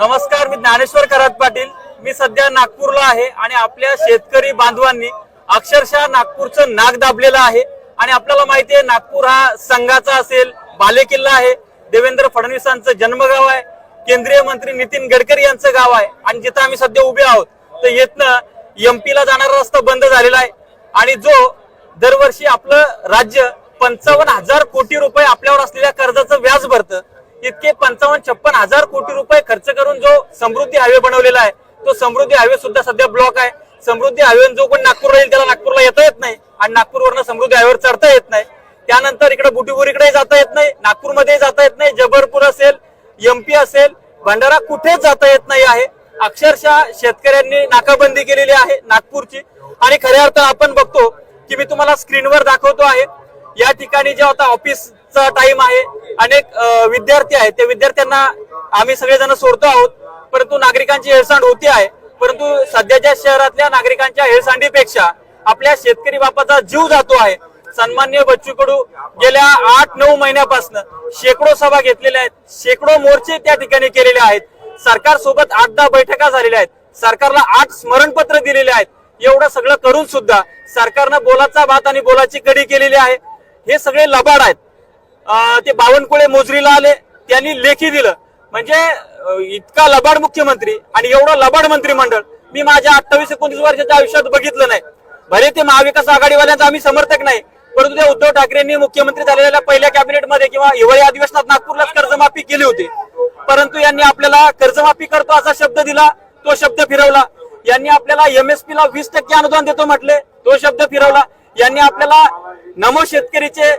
नमस्कार मी ज्ञानेश्वर करात पाटील. मी सध्या नागपूरला आहे आणि आपल्या शेतकरी बांधवांनी अक्षरशः नागपूरचं नाक दाबलेलं आहे. आणि आपल्याला माहिती आहे नागपूर हा संघाचा असेल बालेकिल्ला आहे. देवेंद्र फडणवीसांचं जन्मगाव आहे. केंद्रीय मंत्री नितीन गडकरी यांचं गाव आहे. आणि जिथं आम्ही सध्या उभे आहोत तर येतनं एमपी ला जाणारा रस्ता बंद झालेला आहे. आणि जो दरवर्षी आपलं राज्य पंचावन्न हजार कोटी रुपये आपल्यावर असलेल्या कर्जाचं तितके इतके पंचावन्न छप्पन हजार कोटी रुपये खर्च करून जो समृद्धी हायवे बनवलेला आहे तो समृद्धी हायवे सुद्धा सध्या ब्लॉक आहे. समृद्धी हायवे जो कोण नागपूरला येईल त्याला नागपूरला येता येत नाही आणि नागपूरवरनं समृद्धी हायवेवर चढता येत नाही. त्यानंतर इकडे बुटीबुरीकडे जाता येत नाही नागपूरमध्ये जाता येत नाही जबलपूर असेल एमपी असेल भंडारा कुठेच जाता येत नाही आहे. अक्षरशः शेतकऱ्यांनी नाकाबंदी केलेली आहे नागपूरची. आणि खऱ्या अर्थ आपण बघतो की मी तुम्हाला स्क्रीनवर दाखवतो आहे. या ठिकाणी जे आता ऑफिसचा टाइम आहे अनेक विद्यार्थी आहेत. त्या विद्यार्थ्यांना आम्ही सगळेजण सोडतो आहोत. परंतु नागरिकांची हेळसांड होते आहे. परंतु सध्याच्या शहरातल्या नागरिकांच्या हेळसांडीपेक्षा आपल्या शेतकरी बापाचा जीव जातो आहे. सन्मान्य बच्चू कडू गेल्या आठ नऊ महिन्यापासून शेकडो सभा घेतलेल्या आहेत. शेकडो मोर्चे त्या ठिकाणी केलेले आहेत. सरकार सोबत आठ दहा बैठका झालेल्या आहेत. सरकारला आठ स्मरणपत्र दिलेले आहेत. एवढं सगळं करून सुद्धा सरकारनं बोलाचा भात आणि बोलाची कडी केलेली आहे. हे सगळे लबाड आहेत. ते बावनकुळे मोजरीला आले. त्यांनी लेखी दिलं. म्हणजे इतका लबाड मुख्यमंत्री आणि एवढं लबाड मंत्रिमंडळ. मी माझ्या अठ्ठावीस एकोणतीस वर्षाच्या आयुष्यात बघितलं नाही. भले ते महाविकास आघाडीवाल्यांचा आम्ही समर्थक नाही परंतु ते उद्धव ठाकरेंनी मुख्यमंत्री झालेल्या पहिल्या कॅबिनेटमध्ये किंवा हिवाळी अधिवेशनात नागपूरलाच कर्जमाफी केली होती. परंतु यांनी आपल्याला कर्जमाफी करतो असा शब्द दिला तो शब्द फिरवला. यांनी आपल्याला एमएसपी ला वीस टक्के अनुदान देतो म्हटले तो शब्द फिरवला. यांनी आपल्याला नमो शेतकरीचे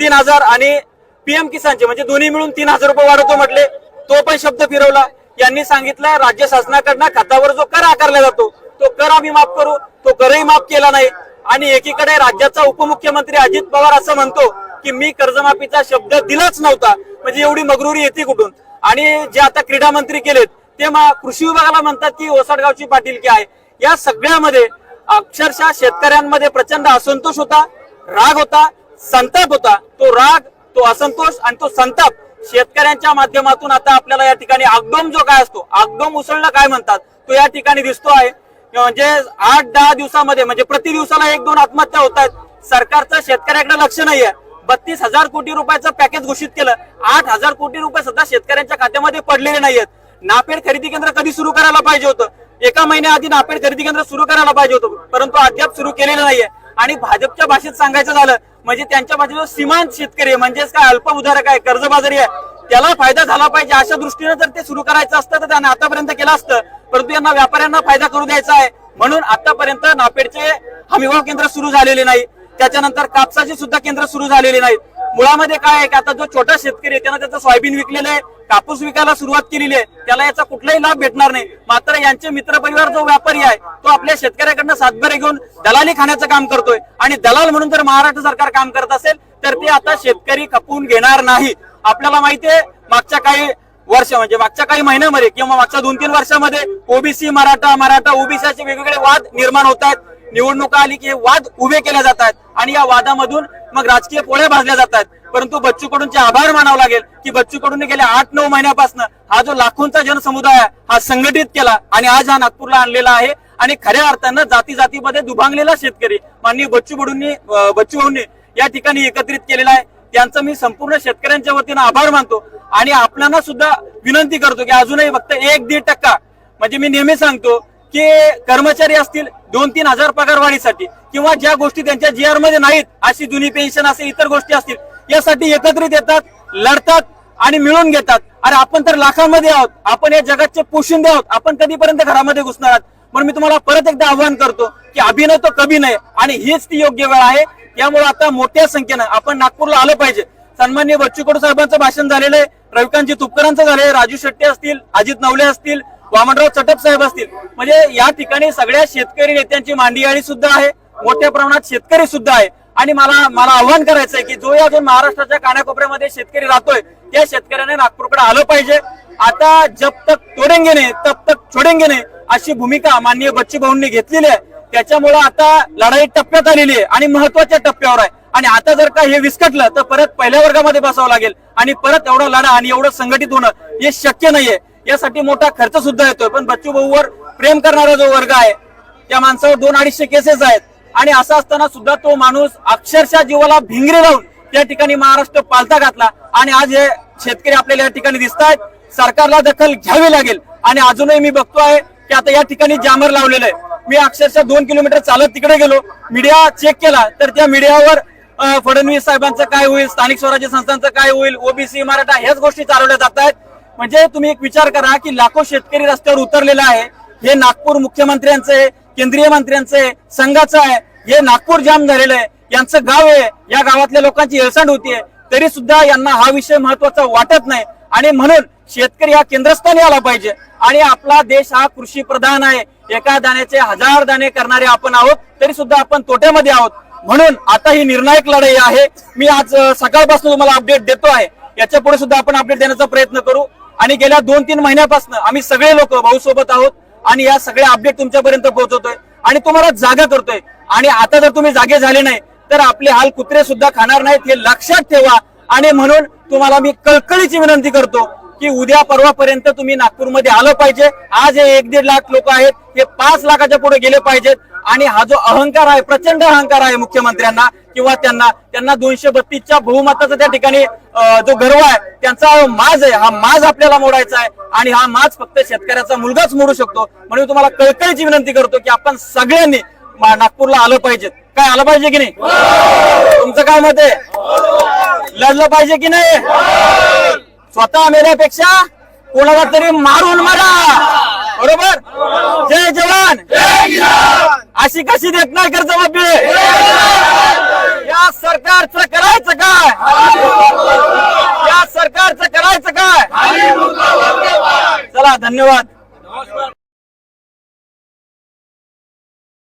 तीन हजार आणि पीएम किसानचे म्हणजे दोन्ही मिळून तीन हजार रुपये वाढवतो म्हटले. तो पण शब्द फिरवला. यांनी सांगितलं राज्य शासनाकडनं खतावर जो कर आकारला जातो तो कर आम्ही माफ करू. तो करही माफ केला नाही. आणि एकीकडे राज्याचा उपमुख्यमंत्री अजित पवार असं म्हणतो की मी कर्जमाफीचा शब्द दिलाच नव्हता. म्हणजे एवढी मगरुरी येते कुठून? आणि जे आता क्रीडा मंत्री केलेत ते कृषी विभागाला म्हणतात की ओसाडगावची पाटीलकी आहे. या सगळ्यामध्ये अक्षरशः शेतकऱ्यांमध्ये प्रचंड असंतोष होता राग होता संताप होता. तो राग तो असंतोष आणि तो संताप शेतकऱ्यांच्या माध्यमातून आता आपल्याला या ठिकाणी आगडोम जो काय असतो आगडोम उसळणं काय म्हणतात तो या ठिकाणी दिसतो आहे. म्हणजे आठ दहा दिवसामध्ये म्हणजे प्रति दिवसाला एक दोन आत्महत्या होत आहेत. सरकारचं शेतकऱ्याकडे लक्ष नाहीये. बत्तीस हजार कोटी रुपयाचं पॅकेज घोषित केलं. आठ हजार कोटी रुपये सध्या शेतकऱ्यांच्या खात्यामध्ये पडलेले नाहीयेत. नापेड खरेदी केंद्र कधी सुरू करायला पाहिजे होतं? एका महिन्याआधी नापेड खरेदी केंद्र सुरू करायला पाहिजे होतं परंतु अद्याप सुरू केलेलं नाहीये. आणि भाजपच्या भाषेत सांगायचं झालं म्हणजे त्यांच्या भाषेत सीमांत शेतकरी म्हणजेच काय अल्पउधारक आहे कर्जबाजारी आहे त्याला फायदा झाला पाहिजे अशा दृष्टीने जर ते सुरू करायचं असतं तर त्यांना आतापर्यंत केलं असतं. परंतु यांना व्यापाऱ्यांना फायदा करू द्यायचा आहे. म्हणून आतापर्यंत नापेडचे हमीभाव केंद्र सुरू झालेले नाही. त्याच्यानंतर कापसाचे सुद्धा केंद्र सुरू झालेले नाहीत. मुळामध्ये काय आहे की आता जो छोटा शेतकरी आहे त्यानं त्याचं सोयाबीन विकलेलं आहे कापूस विकायला सुरुवात केलेली आहे त्याला याचा कुठलाही लाभ भेटणार नाही. मात्र यांचे मित्र परिवार जो व्यापारी आहे तो आपल्या शेतकऱ्याकडनं सातभरे घेऊन दलाली खाण्याचं काम करतोय. आणि दलाल म्हणून जर महाराष्ट्र सरकार काम करत असेल तर ते आता शेतकरी खपून घेणार नाही. आपल्याला माहितीये मागच्या काही वर्ष म्हणजे मागच्या काही महिन्यामध्ये किंवा मागच्या दोन तीन वर्षामध्ये ओबीसी मराठा मराठा ओबीसीचे वेगवेगळे वाद निर्माण होत आहेत. निवडणुका आली की हे वाद उभे केले जातात आणि या वादामधून मग राजकीय पोळ्या भाजल्या जातात. परंतु बच्चू कडूंचे आभार मानावं लागेल की बच्चू कडूंनी गेल्या आठ नऊ महिन्यापासून हा जो लाखोंचा जनसमुदाय हा संघटित केला आणि आज हा नागपूरला आणलेला आहे आणि खऱ्या अर्थानं जाती जातीमध्ये दुभांगलेला शेतकरी माननीय बच्चू कडूंनी बच्चू भाऊंनी या ठिकाणी एकत्रित केलेला आहे. त्यांचं मी संपूर्ण शेतकऱ्यांच्या वतीनं आभार मानतो आणि आपल्याला सुद्धा विनंती करतो की अजूनही फक्त एक दीड टक्का म्हणजे मी नेहमी सांगतो की कर्मचारी असतील दोन तीन हजार पगार वाढीसाठी किंवा ज्या गोष्टी त्यांच्या जी आरमध्ये नाहीत अशी जुनी पेन्शन असे इतर गोष्टी असतील यासाठी एकत्रित येतात लढतात आणि मिळून घेतात. अरे आपण तर लाखांमध्ये आहोत आपण या जगाचे पोशिंदे आहोत आपण कधीपर्यंत घरामध्ये घुसणार आहात? म्हणून मी तुम्हाला परत एकदा आव्हान करतो की अभिनय तो कभी नाही आणि हीच ती योग्य वेळ आहे. त्यामुळे आता मोठ्या संख्येनं आपण नागपूरला आलं पाहिजे. सन्मान्य बच्चू कडू साहेबांचं भाषण झालेलं आहे रविकांतजी तुपकरांचं झालेलं आहे राजू शेट्टी असतील अजित नवले असतील वामनराव चटप साहेब असतील. म्हणजे या ठिकाणी सगळ्या शेतकरी नेत्यांची मांडियाळी सुद्धा आहे. मोठ्या प्रमाणात शेतकरी सुद्धा आहे. आणि मला मला आव्हान करायचं आहे की जो या जो महाराष्ट्राच्या कानाकोपऱ्यामध्ये शेतकरी राहतोय त्या शेतकऱ्याने नागपूरकडे आलं पाहिजे. आता जब तक तोडेंगे नाही तब तक छोडेंगे नाही अशी भूमिका माननीय बच्ची भाऊंनी घेतलेली आहे. त्याच्यामुळे आता लढाई टप्प्यात आलेली आहे आणि महत्त्वाच्या टप्प्यावर आहे. आणि आता जर का हे विस्कटलं तर परत पहिल्या वर्गामध्ये बसावं लागेल. आणि परत एवढा लढा आणि एवढं संघटित होणं हे शक्य नाहीये. यासाठी मोठा खर्च सुद्धा येतोय. पण बच्चू भाऊवर प्रेम करणारा जो वर्ग आहे त्या माणसावर दोन अडीचशे केसेस आहेत. आणि असं असताना सुद्धा तो माणूस अक्षरशः जीवाला भिंगरे लावून त्या ठिकाणी महाराष्ट्र पालथा घातला. आणि आज हे शेतकरी आपल्याला या ठिकाणी दिसत आहेत सरकारला दखल घ्यावी लागेल. आणि अजूनही मी बघतोय की आता या ठिकाणी जामर लावलेलं आहे. मी अक्षरशः दोन किलोमीटर चालत तिकडे गेलो. मीडिया चेक केला तर त्या मीडियावर फडणवीस साहेबांचं काय होईल स्थानिक स्वराज्य संस्थांचं काय होईल ओबीसी मराठा ह्याच गोष्टी चालवल्या जात आहेत म्हणजे तुम्ही एक विचार करा की लाखो शेतकरी रस्त्यावर उतरलेला आहे. हे नागपूर मुख्यमंत्र्यांचं आहे केंद्रीय मंत्र्यांचं संघाचं आहे. हे नागपूर जाम झालेलं आहे. यांचं गाव आहे. या गावातल्या लोकांची हेळसांड होतीये तरी सुद्धा यांना हा विषय महत्त्वाचा वाटत नाही. आणि म्हणून शेतकरी हा केंद्रस्थानी आला पाहिजे. आणि आपला देश हा कृषी प्रधान आहे. एका दाण्याचे हजार दाणे करणारे आपण आहोत. तरी सुद्धा आपण तोट्यामध्ये आहोत. म्हणून आता ही निर्णायक लढाई आहे. मी आज सकाळपासून तुम्हाला अपडेट देतो आहे. याच्यापुढे सुद्धा आपण अपडेट देण्याचा प्रयत्न करू. आणि गेल्या दोन तीन महिन्यापासून आम्ही सगळे लोक भाऊ सोबत आहोत आणि या सगळ्या अपडेट तुमच्यापर्यंत पोहोचवतोय. आणि तुम्हाला जागा करतोय. आणि आता जर तुम्ही जागे झाले नाही तर आपले हाल कुत्रे सुद्धा खाणार नाहीत हे लक्षात ठेवा. आणि म्हणून तुम्हाला मी कळकळीची विनंती करतो की उद्या परवापर्यंत तुम्ही नागपूरमध्ये आलं पाहिजे. आज हे एक दीड लाख लोक आहेत हे पाच लाखाच्या पुढे गेले पाहिजेत. आणि हा जो अहंकार आहे प्रचंड अहंकार आहे मुख्यमंत्र्यांना किंवा त्यांना त्यांना दोनशे बत्तीसच्या बहुमताचा त्या ठिकाणी जो गर्व आहे त्यांचा माज आहे. हा माज आपल्याला मोडायचा आहे. आणि हा माज फक्त शेतकऱ्याचा मुलगाच मोडू शकतो. म्हणून तुम्हाला कळकळीची विनंती करतो की आपण सगळ्यांनी नागपूरला आलं पाहिजे काय आलं पाहिजे की नाही? तुमचं काय मत आहे? लढलं पाहिजे की नाही? स्वतः मेल्यापेक्षा कोणाला तरी मारून मारा. बरोबर? जय जवान. अशी कशी देत नाही कर्ज माफी या सरकारचं करायचं काय? या सरकारचं करायचं काय? चला धन्यवाद.